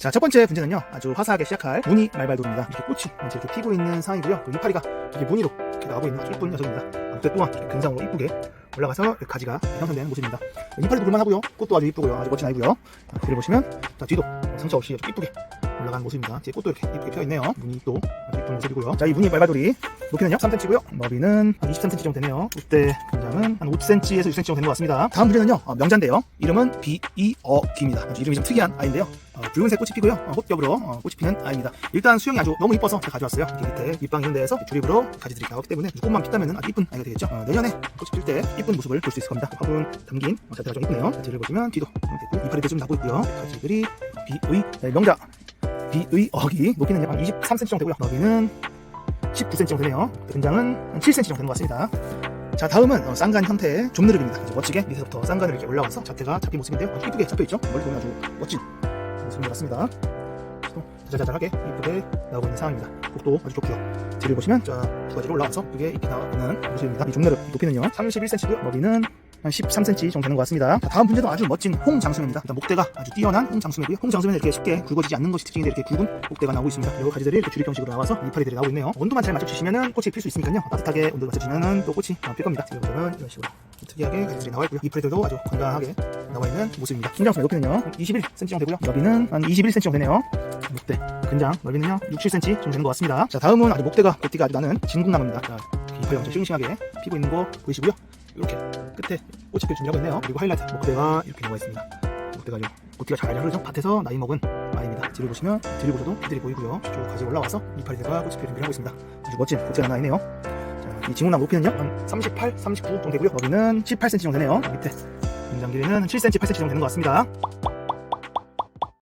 자, 첫 번째 문제는요. 아주 화사하게 시작할 무늬 말발돌입니다. 이렇게 꽃이 이제 이렇게 피고 있는 상황이고요. 그 이파리가 이렇게 무늬로 이렇게 나오고 있는 아주 이쁜 녀석입니다. 무대 또한 근상으로 이쁘게 올라가서 가지가 형성되는 모습입니다. 이파리도 볼만하고요. 꽃도 아주 이쁘고요. 아주 멋진 아이고요. 자, 뒤를 보시면 자, 뒤도 상처 없이 이쁘게 올라간 모습입니다. 뒤에 꽃도 이렇게 이쁘게 펴 있네요. 무늬 또 아주 이쁜 모습이고요. 자, 이 무늬 말발돌이 높이는요 3cm고요. 너비는 한 23cm 정도 되네요. 이때 굉장은 한 5cm에서 6cm 정도 되는 것 같습니다. 다음 문제는요. 어, 명자인데요. 이름은 비이어기입니다. 이름이 좀 특이한 아이인데요. 어, 붉은색 꽃이 피고요. 어, 꽃겹으로 어, 꽃이 피는 아이입니다. 일단 수영이 아주 너무 이뻐서 제가 가져왔어요. 이렇게 밑에 밑방 이런 데에서 조립으로 가지들이 나오기 때문에 꽃만 피다면 아주 이쁜 아이가 되겠죠. 어, 내년에 꽃이 필 때 이쁜 모습을 볼 수 있을 겁니다. 화분 담긴 어, 자태가 좀 이쁘네요. 자, 뒤를 보시면 뒤도 이파리도 좀 나고 있고요. 가지들이 비의 네, 명자 비의 어기 높이는 한 23cm 정도 되고요. 너비는 19cm 정도 되네요. 근장은 한 7cm 정도 되는 것 같습니다. 자 다음은 어, 쌍간 형태의 좀느릅입니다. 멋지게 밑에서부터 쌍간을 이렇게 올라와서 자태가 잡힌 모습인데요. 아주 이쁘게 잡혀있죠? 멀리 보면 아주 멋진 모습인 것 같습니다. 또 자잘자잘하게 이쁘게 나오고 있는 상황입니다. 곡도 아주 좋고요. 뒤를 보시면 자두 가지로 올라와서 이게 잎이 나오는 모습입니다. 이 좀느릅 높이는요 31cm고요. 너비는 한 13cm 정도 되는 것 같습니다. 자, 다음 분야도 아주 멋진 홍장수입니다. 일단 목대가 아주 뛰어난 홍장수이고요. 홍장수는 이렇게 쉽게 굵어지지 않는 것이 특징인데 이렇게 굵은 목대가 나오고 있습니다. 그리고 가지들이 이렇게 주립 형식으로 나와서 이파리들이 나오고 있네요. 온도만 잘 맞춰주시면은 꽃이 필 수 있으니까요. 따뜻하게 온도 맞춰주면은 또 꽃이 어, 필 겁니다. 지금 보면 이런 식으로 특이하게 가지들이 나와 있고요. 이파리들도 아주 건강하게 나와 있는 모습입니다. 홍장수 높이는요 21cm 정도 되고요. 너비는 한 21cm 정도 되네요. 목대, 근장 넓이는요 6, 7cm 정도 되는 것 같습니다. 자 다음은 아주 목대가 꽃띠가 아주 나는 진국나무입니다. 자, 이파리 엄청 싱싱하게 피고 있는 거 보이시고요. 이렇게 끝에 꽃이 필 준비하고 있네요. 그리고 하이라이트 목대가 이렇게 나와 있습니다. 목대가 좀 꽃띠가 잘 흐르죠. 밭에서 나이 먹은 아이입니다. 뒤를 보시면 뒤를 보셔도 피들이 보이고요. 쭉 가지 올라와서 이파리들과 꽃이 필 준비를 하고 있습니다. 아주 멋진 꽃이 하나 있네요. 자, 이 진국나무 높이는요 한 38, 39 정도 되고요. 너비는 18cm 정도 되네요. 밑에 등장 길이는 7cm, 8cm 정도 되는 것 같습니다.